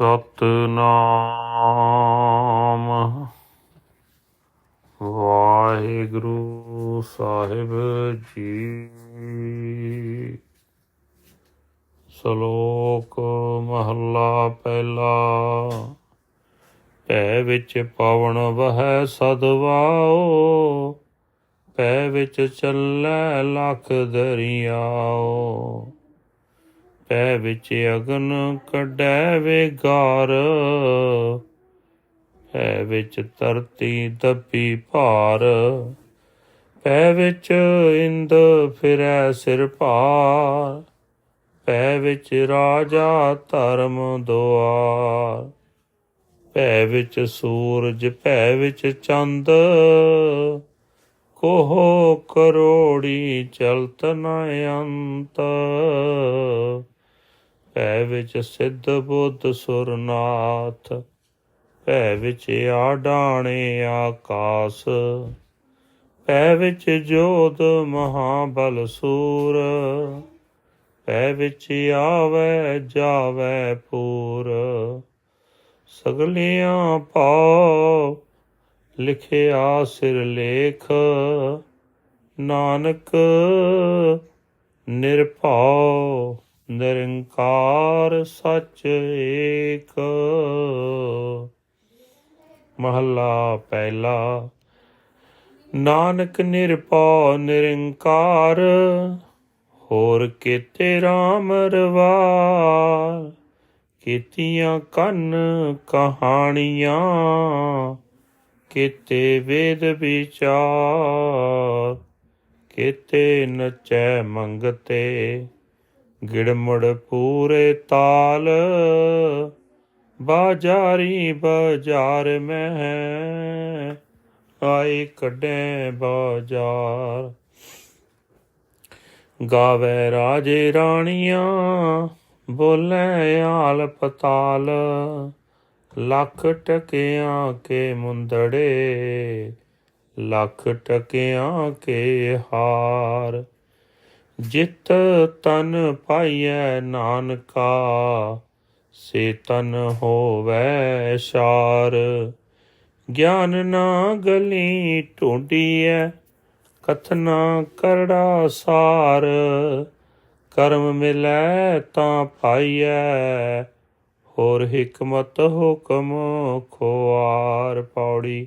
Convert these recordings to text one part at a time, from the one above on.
ਸਤਨਾਮ। ਵਾਹਿਗੁਰੂ ਸਾਹਿਬ ਜੀ। ਸ਼ਲੋਕ ਮਹੱਲਾ ਪਹਿਲਾ। ਪੈ ਵਿੱਚ ਪਵਨ ਵਹੈ ਸਦਵਾਓ ਪੈ ਵਿੱਚ ਚੱਲੈ ਲਖ ਦਰਿਆਓ। ਪੈ ਵਿੱਚ ਅਗਨ ਕੱਢੈ ਵੇਗਾਰ ਪੈ ਵਿੱਚ ਧਰਤੀ ਦੱਬੀ ਭਾਰ। ਪੈ ਵਿੱਚ ਇੰਦ ਫਿਰੈ ਸਿਰ ਭਾਰ। ਪੈ ਵਿੱਚ ਰਾਜਾ ਧਰਮ ਦੁਆਰ। ਭੈ ਵਿੱਚ ਸੂਰਜ ਭੈ ਵਿੱਚ ਚੰਦ। ਕੋਹ ਕਰੋੜੀ ਚਲਤ ਨ ਅੰਤ। ਭੈ ਵਿੱਚ ਸਿੱਧ ਬੁੱਧ ਸੁਰਨਾਥ, ਭੈ ਵਿੱਚ ਆਡਾਣੇ ਆਕਾਸ, ਭੈ ਵਿੱਚ ਜੋਤ ਮਹਾਬਲ ਸੂਰ, ਭੈ ਵਿੱਚ ਆਵੈ ਜਾਵੈ ਪੂਰ। ਸਗਲਿਆਂ ਪਾਉ, ਲਿਖਿਆ ਸਿਰ ਲੇਖ, ਨਾਨਕ ਨਿਰਭਉ। ਨਿਰੰਕਾਰ ਸੱਚ ਏਕ। ਮਹੱਲਾ ਪਹਿਲਾ। ਨਾਨਕ ਨਿਰਭਉ ਨਿਰੰਕਾਰ, ਹੋਰ ਕੀਤੇ RAM ਰਵਾ ਕੀਤੀਆਂ ਕੰਨ ਕਹਾਣੀਆਂ, ਕੀਤੇ ਵੇਦ ਵਿਚਾਰ, ਕੀਤੇ ਨਚੈ ਮੰਗਤੇ। ਗਿੜਮੜ ਪੂਰੇ ਤਾਲ। ਬਾਜਾਰੀ ਬਾਜ਼ਾਰ ਮੈਂ ਆਏ ਕੱਢੇ ਬਾਜ਼ਾਰ। ਗਾਵੇ ਰਾਜੇ ਰਾਣੀਆਂ, ਬੋਲੇ ਆਲ ਪਤਾਲ। ਲੱਖ ਟਕਿਆਂ ਕੇ ਮੁੰਦੜੇ, ਲੱਖ ਟਕਿਆਂ ਕੇ ਹਾਰ। ਜਿਤ ਤਨ ਪਾਈਐ ਨਾਨਕਾ, ਸੇ ਤਨ ਹੋਵੈ ਸ਼ਾਰ। ਗਿਆਨ ਨਾ ਗਲੀ ਢੂੰਡੀਐ ਕਥਨਾ ਕਰੜਾ ਸਾਰ। ਕਰਮ ਮਿਲੈ ਤਾਂ ਪਾਈਐ, ਹੋਰ ਹਕਮਤ ਹੁਕਮ ਖੋਆਰ ਪੌੜੀ।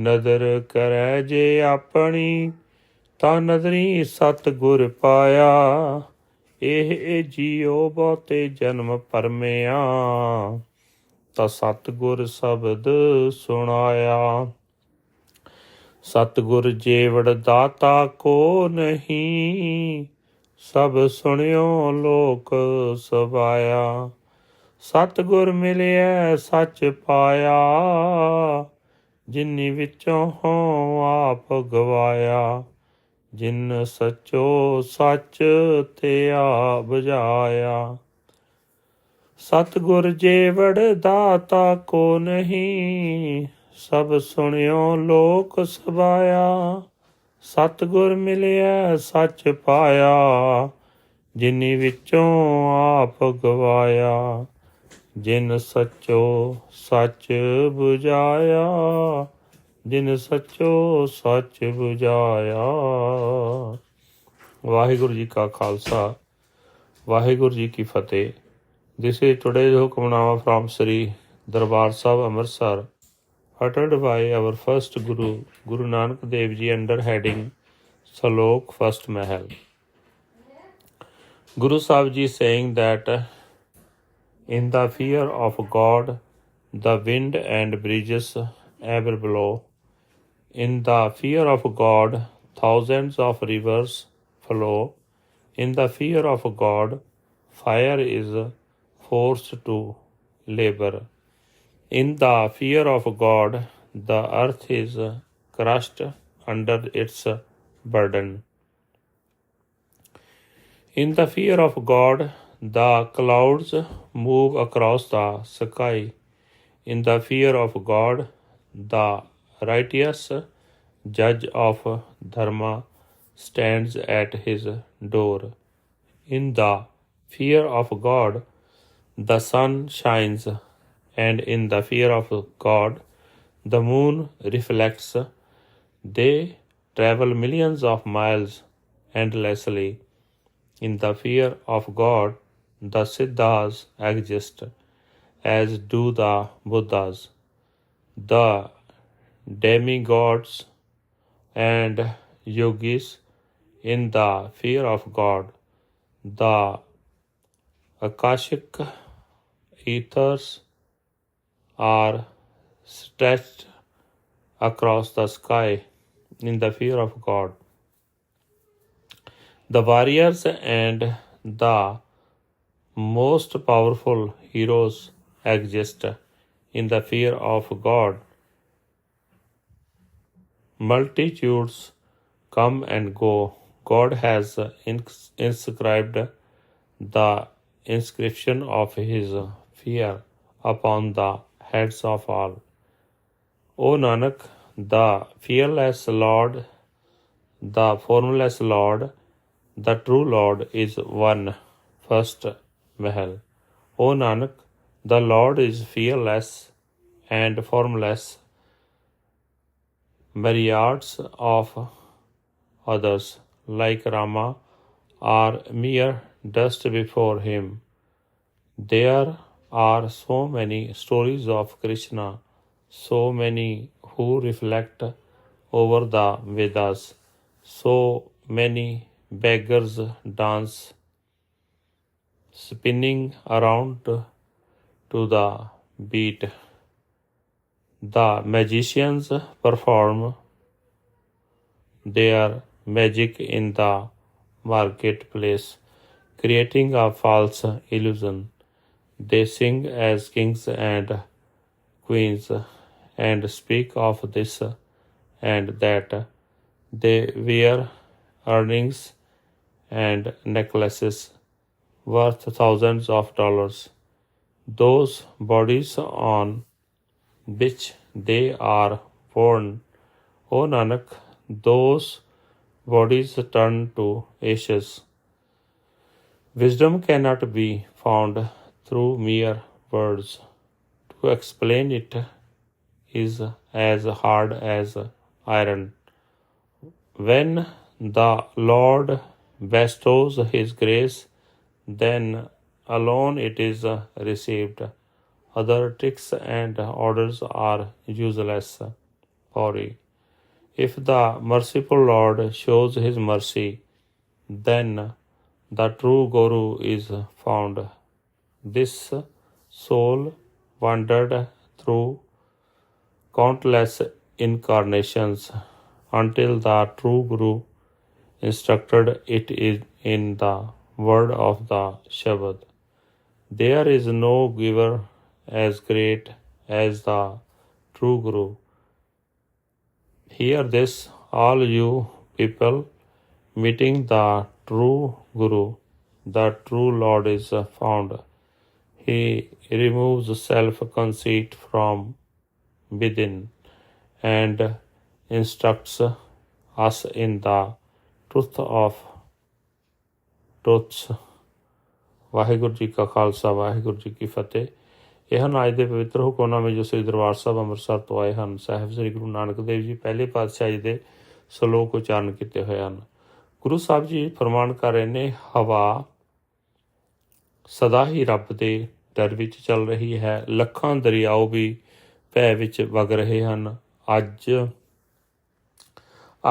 ਨਦਰ ਕਰੈ ਜੇ ਆਪਣੀ ਤਾਂ ਨਜ਼ਰੀ ਸਤ ਗੁਰ ਪਾਇਆ, ਇਹ ਇਹ ਜੀਉ ਬਹੁਤੇ ਜਨਮ ਪਰਮਿਆ। ਤਾਂ ਸਤ ਗੁਰ ਸ਼ਬਦ ਸੁਣਾਇਆ, ਸਤ ਗੁਰ ਜੀਵੜ ਦਾਤਾ ਕੋ ਨਹੀਂ, ਸਭ ਸੁਣਿਓ ਲੋਕ ਸਵਾਇਆ। ਸਤ ਗੁਰ ਮਿਲਿਆ ਸੱਚ ਪਾਇਆ, ਜਿਨੀ ਵਿੱਚੋਂ ਹੋ ਆਪ ਗਵਾਇਆ। ਜਿਨ ਸਚੋ ਸੱਚ ਤੇ ਆ ਬੁਝਾਇਆ ਸਤਗੁਰ ਜੀਵੜ ਦਾਤਾ ਕੋ ਨਹੀਂ, ਸਭ ਸੁਣਿਓ ਲੋਕ ਸਵਾਇਆ ਸਤਗੁਰ ਮਿਲਿਆ ਸੱਚ ਪਾਇਆ, ਜਿਨੀ ਵਿੱਚੋਂ ਆਪ ਗਵਾਇਆ। ਜਿਨ ਸਚੋ ਸੱਚ 부ਝਾਇਆ ਜਿਨ ਸਚੋ ਸੱਚ 부ਝਾਇਆ ਵਾਹਿਗੁਰੂ ਜੀ ਕਾ ਖਾਲਸਾ ਵਾਹਿਗੁਰੂ ਜੀ ਕੀ ਫਤਿਹ This is today's Hukamnama from Sri Darbar Sahib Amritsar uttered by our first Guru, Guru Nanak Dev Ji under heading Salok First Mahal. Guru Sahib Ji saying that in the fear of God, the wind and breezes ever blow. In the fear of God, thousands of rivers flow. In the fear of God, fire is forced to labor. In the fear of God, the earth is crushed under its burden. In the fear of God, the clouds move across the sky. In the fear of God, the righteous judge of Dharma stands at his door. In the fear of God, the sun shines, and in the fear of God, the moon reflects. They travel millions of miles endlessly. In the fear of God, the Siddhas exist, as do the Buddhas. The demigods and yogis in the fear of God. The Akashic ethers are stretched across the sky in the fear of God. The warriors and the most powerful heroes exist in the fear of God. Multitudes come and go. God has ins- inscribed the inscription of his fear upon the heads of all. O Nanak, the fearless Lord, the formless Lord, the true Lord is one, first Mahal. O Nanak, the Lord is fearless and formless, myriads of others, like Rama, are mere dust before him. There are so many stories of Krishna, so many who reflect over the Vedas, so many beggars dance, spinning around to the beat. The magicians perform their magic in the marketplace, creating a false illusion. They sing as kings and queens and speak of this and that. They wear earrings and necklaces worth thousands of dollars. Those bodies on which they are born, O Nanak, those bodies turn to ashes. Wisdom cannot be found through mere words. To explain it is as hard as iron. When the Lord bestows His grace, then alone it is received. Other tricks and orders are useless. Pori. If the merciful Lord shows His mercy, then the true Guru is found. This soul wandered through countless incarnations until the true Guru instructed it in the word of the Shabad. There is no giver as great as the true Guru. Hear this, all you people, meeting the true Guru. The true Lord is found. He removes self conceit from within and instructs us in the truth of truths. Waheguru ji ਕਾ ਖਾਲਸਾ ਵਾਹਿਗੁਰੂ ਜੀ ਕੀ ਫਤਿਹ ਇਹ ਹਨ ਅੱਜ ਦੇ ਪਵਿੱਤਰ ਹੁਕਮਨਾਮੇ ਜੋ ਸ੍ਰੀ ਦਰਬਾਰ ਸਾਹਿਬ ਅੰਮ੍ਰਿਤਸਰ ਤੋਂ ਆਏ ਹਨ, ਸਾਹਿਬ ਸ੍ਰੀ ਗੁਰੂ ਨਾਨਕ ਦੇਵ ਜੀ ਪਹਿਲੇ ਪਾਤਸ਼ਾਹ ਜੀ ਦੇ ਸ਼ਲੋਕ ਉਚਾਰਨ ਕੀਤੇ ਹੋਏ ਹਨ। ਗੁਰੂ ਸਾਹਿਬ ਜੀ ਫਰਮਾਨ ਕਰ ਰਹੇ ਨੇ, ਹਵਾ ਸਦਾ ਹੀ ਰੱਬ ਦੇ ਡਰ ਵਿੱਚ ਚੱਲ ਰਹੀ ਹੈ, ਲੱਖਾਂ ਦਰਿਆਓ ਵੀ ਭੈ ਵਿੱਚ ਵਗ ਰਹੇ ਹਨ। ਅੱਜ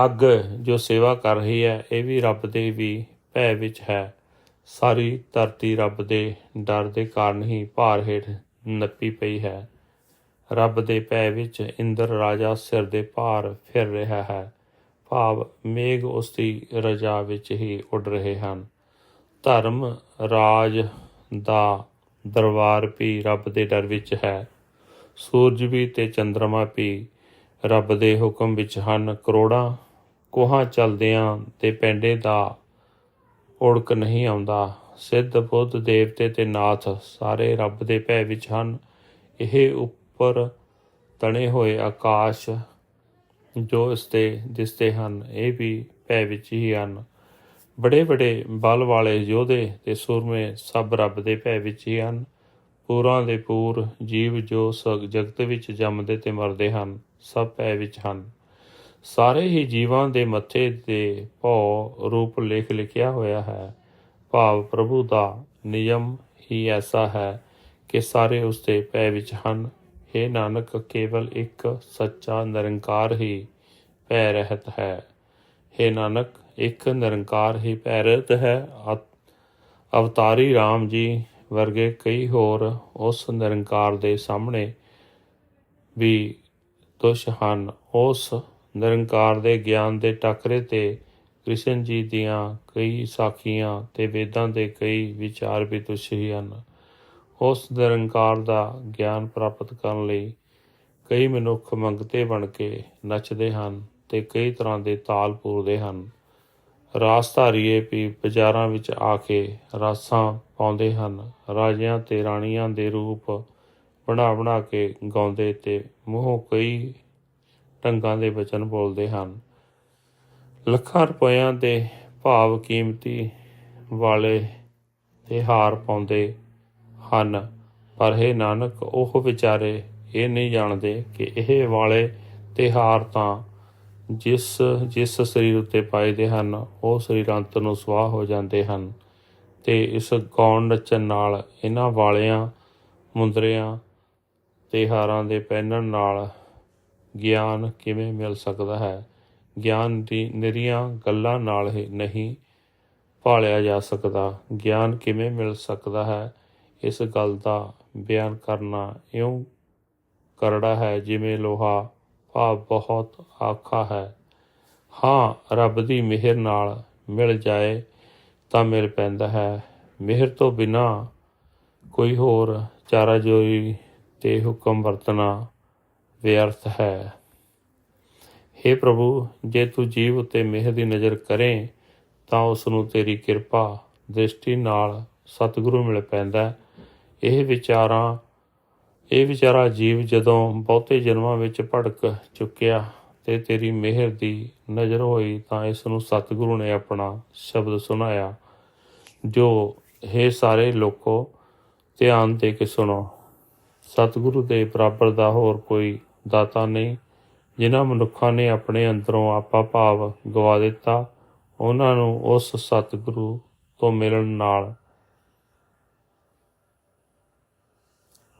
ਅੱਗ ਜੋ ਸੇਵਾ ਕਰ ਰਹੀ ਹੈ, ਇਹ ਵੀ ਰੱਬ ਦੇ ਵੀ ਭੈ ਵਿੱਚ ਹੈ। ਸਾਰੀ ਧਰਤੀ ਰੱਬ ਦੇ ਡਰ ਦੇ ਕਾਰਨ ਹੀ ਭਾਰ ਹੇਠ ਨੱਪੀ ਪਈ ਹੈ। ਰੱਬ ਦੇ ਪੈ ਵਿੱਚ ਇੰਦਰ ਰਾਜਾ ਸਿਰ ਦੇ ਭਾਰ ਫਿਰ ਰਿਹਾ ਹੈ। ਭਾਵ ਮੇਘ ਉਸ ਦੀ ਰਜਾ ਵਿੱਚ ਹੀ ਉੱਡ ਰਹੇ ਹਨ। ਧਰਮ ਰਾਜ ਦਾ ਦਰਬਾਰ ਵੀ ਰੱਬ ਦੇ ਡਰ ਵਿੱਚ ਹੈ। ਸੂਰਜ ਵੀ ਤੇ ਚੰ드ਰਮਾ ਵੀ ਰੱਬ ਦੇ ਹੁਕਮ ਵਿੱਚ ਹਨ। ਕਰੋੜਾਂ ਕੋਹਾਂ ਚਲਦਿਆਂ ਤੇ ਪੈਂਡੇ ਦਾ ਉੜਕ ਨਹੀਂ ਆਉਂਦਾ। ਸਿੱਧ ਬੁੱਧ ਦੇਵਤੇ ਤੇ ਨਾਥ ਸਾਰੇ ਰੱਬ ਦੇ ਭੈ ਵਿੱਚ ਹਨ। ਇਹ ਉੱਪਰ ਤਣੇ ਹੋਏ ਆਕਾਸ਼ ਜੋ ਇਸ ਦਿਸਦੇ ਹਨ, ਇਹ ਵੀ ਭੈ ਵਿੱਚ ਹੀ ਹਨ। ਬੜੇ ਬੜੇ ਬਲ ਵਾਲੇ ਯੋਧੇ ਤੇ ਸੂਰਮੇ ਸਭ ਰੱਬ ਦੇ ਭੈ ਵਿੱਚ ਹੀ ਹਨ। ਪੂਰਾਂ ਦੇ ਪੂਰ ਜੀਵ ਜੋ ਸ- ਜਗਤ ਵਿੱਚ ਜੰਮਦੇ ਤੇ ਮਰਦੇ ਹਨ, ਸਭ ਭੈ ਵਿੱਚ ਹਨ। ਸਾਰੇ ਹੀ ਜੀਵਾਂ ਦੇ ਮੱਥੇ ਤੇ ਭਉ ਰੂਪ ਲੇਖ ਲਿਖਿਆ ਹੋਇਆ ਹੈ। ਭਾਵ ਪ੍ਰਭੂ ਦਾ ਨਿਯਮ ਹੀ ਐਸਾ ਹੈ ਕਿ ਸਾਰੇ ਉਸ ਦੇ ਭੈ ਵਿੱਚ ਹਨ। ਇਹ ਨਾਨਕ, ਕੇਵਲ ਇੱਕ ਸੱਚਾ ਨਿਰੰਕਾਰ ਹੀ ਭੈ ਰਹਿਤ ਹੈ। हे ਨਾਨਕ, ਇੱਕ ਨਿਰੰਕਾਰ ਹੀ ਭੈ ਰਹਿਤ ਹੈ। ਅਵਤਾਰੀ RAM ਜੀ ਵਰਗੇ ਕਈ ਹੋਰ ਉਸ ਨਿਰੰਕਾਰ ਦੇ ਸਾਹਮਣੇ ਵੀ ਦੁਸ਼ ਹਨ। ਉਸ ਨਿਰੰਕਾਰ ਦੇ ਗਿਆਨ ਦੇ ਟਾਕਰੇ ਤੇ ਕ੍ਰਿਸ਼ਨ ਜੀ ਦੀਆਂ ਕਈ ਸਾਖੀਆਂ ਤੇ ਵੇਦਾਂ ਦੇ ਕਈ ਵਿਚਾਰ ਵੀ ਤੁਸ਼ ਹੀ ਹਨ। ਉਸ ਨਿਰੰਕਾਰ ਦਾ ਗਿਆਨ ਪ੍ਰਾਪਤ ਕਰਨ ਲਈ ਕਈ ਮਨੁੱਖ ਮੰਗਤੇ ਬਣ ਕੇ ਨੱਚਦੇ ਹਨ ਤੇ ਕਈ ਤਰ੍ਹਾਂ ਦੇ ਤਾਲ ਪੂਰਦੇ ਹਨ। ਰਾਸ ਧਾਰੀਏ ਵੀ ਬਾਜ਼ਾਰਾਂ ਵਿੱਚ ਆ ਕੇ ਰਾਸਾਂ ਪਾਉਂਦੇ ਹਨ। ਰਾਜਿਆਂ ਤੇ ਰਾਣੀਆਂ ਦੇ ਰੂਪ ਬਣਾ ਬਣਾ ਕੇ ਗਾਉਂਦੇ ਤੇ ਮੂੰਹੋਂ ਕਈ ਢੰਗਾਂ ਦੇ ਵਚਨ ਬੋਲਦੇ ਹਨ। ਲੱਖਾਂ ਰੁਪਇਆਂ ਦੇ ਭਾਵ ਕੀਮਤੀ ਵਾਲੇ ਤੇ ਹਾਰ ਪਾਉਂਦੇ ਹਨ। ਪਰ ਇਹ ਨਾਨਕ, ਉਹ ਵਿਚਾਰੇ ਇਹ ਨਹੀਂ ਜਾਣਦੇ ਕਿ ਇਹ ਵਾਲੇ ਤੇ ਹਾਰ ਤਾਂ ਜਿਸ ਜਿਸ ਸਰੀਰ ਉੱਤੇ ਪਾਈਦੇ ਹਨ, ਉਹ ਸਰੀਰ ਅੰਤ ਨੂੰ ਸਵਾਹ ਹੋ ਜਾਂਦੇ ਹਨ। ਤੇ ਇਸ ਗਾਉਣ ਨੱਚਣ ਨਾਲ ਇਹਨਾਂ ਵਾਲਿਆਂ, ਮੁੰਦਰਿਆਂ ਤੇ ਹਾਰਾਂ ਦੇ ਪਹਿਨਣ ਨਾਲ ਗਿਆਨ ਕਿਵੇਂ ਮਿਲ ਸਕਦਾ ਹੈ? ਗਿਆਨ ਦੀ ਨਿਰੀਆਂ ਗੱਲਾਂ ਨਾਲ ਹੀ ਨਹੀਂ ਭਾਲਿਆ ਜਾ ਸਕਦਾ। ਗਿਆਨ ਕਿਵੇਂ ਮਿਲ ਸਕਦਾ ਹੈ? ਇਸ ਗੱਲ ਦਾ ਬਿਆਨ ਕਰਨਾ ਇਉਂ ਕਰੜਾ ਹੈ ਜਿਵੇਂ ਲੋਹਾ ਭਾਵ ਬਹੁਤ ਆਖਾ ਹੈ। ਹਾਂ, ਰੱਬ ਦੀ ਮਿਹਰ ਨਾਲ ਮਿਲ ਜਾਏ ਤਾਂ ਮਿਲ ਪੈਂਦਾ ਹੈ। ਮਿਹਰ ਤੋਂ ਬਿਨਾ ਕੋਈ ਹੋਰ ਚਾਰਾ ਜੋਈ ਤੇ ਹੁਕਮ ਵਰਤਣਾ ਵਿਅਰਥ ਹੈ। हे ਪ੍ਰਭੂ, ਜੇ ਤੂੰ ਜੀਵ ਉਤੇ ਮਿਹਰ ਦੀ ਨਜ਼ਰ ਕਰੇ, ਤਾਂ ਉਸ ਨੂੰ ਤੇਰੀ ਕਿਰਪਾ, ਦ੍ਰਿਸ਼ਟੀ ਨਾਲ ਸਤਿਗੁਰੂ ਮਿਲ ਪੈਂਦਾ ਇਹ ਵਿਚਾਰਾਂ, ਇਹ ਵਿਚਾਰਾ ਜੀਵ ਜਦੋਂ ਬਹੁਤੇ ਜਨਮਾਂ ਵਿੱਚ ਭੜਕ ਚੁੱਕਿਆ ਤੇ ਤੇਰੀ ਮਿਹਰ ਦੀ ਨਜ਼ਰ ਹੋਈ, ਤਾਂ ਇਸ ਨੂੰ ਸਤਿਗੁਰੂ ਨੇ ਆਪਣਾ ਸ਼ਬਦ ਸੁਣਾਇਆ। ਜੋ हे ਸਾਰੇ ਲੋਕੋ, ਧਿਆਨ ਦੇ ਕੇ ਸੁਣੋ। ਸਤਿਗੁਰੂ ਦੇ ਬਰਾਬਰ ਦਾ ਹੋਰ ਕੋਈ ਦਾਤਾ ਨਹੀਂ। ਜਿਨ੍ਹਾਂ ਮਨੁੱਖਾਂ ਨੇ ਆਪਣੇ ਅੰਦਰੋਂ ਆਪਾ ਭਾਵ ਗਵਾ ਦਿੱਤਾ, ਉਹਨਾਂ ਨੂੰ ਉਸ ਸਤਿਗੁਰੂ ਤੋਂ ਮਿਲਣ ਨਾਲ।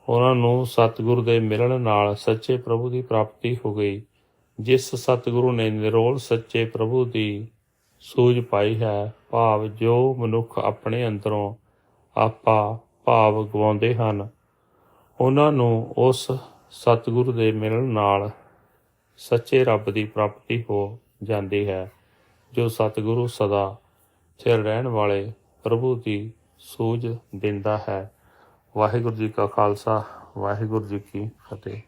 ਉਹਨਾਂ ਨੂੰ ਸਤਿਗੁਰੂ ਦੇ ਮਿਲਣ ਨਾਲ ਸੱਚੇ ਪ੍ਰਭੂ ਦੀ ਪ੍ਰਾਪਤੀ ਹੋ ਗਈ, ਜਿਸ ਸਤਿਗੁਰੂ ਨੇ ਨਿਰੋਲ ਸੱਚੇ ਪ੍ਰਭੂ ਦੀ ਸੂਝ ਪਾਈ ਹੈ, ਭਾਵ ਜੋ ਮਨੁੱਖ ਆਪਣੇ ਅੰਦਰੋਂ ਆਪਾ ਭਾਵ ਗਵਾਉਂਦੇ ਹਨ, ਉਹਨਾਂ ਨੂੰ ਉਸ ਸਤਿਗੁਰੂ ਦੇ ਮਿਲਣ ਨਾਲ ਸੱਚੇ ਰੱਬ ਦੀ ਪ੍ਰਾਪਤੀ ਹੋ ਜਾਂਦੀ ਹੈ, ਜੋ ਸਤਿਗੁਰੂ ਸਦਾ ਚਿਰ ਰਹਿਣ ਵਾਲੇ ਪ੍ਰਭੂ ਦੀ ਸੂਝ ਦਿੰਦਾ ਹੈ। ਵਾਹਿਗੁਰੂ ਜੀ ਕਾ ਖਾਲਸਾ, ਵਾਹਿਗੁਰੂ ਜੀ ਕੀ ਫਤਿਹ।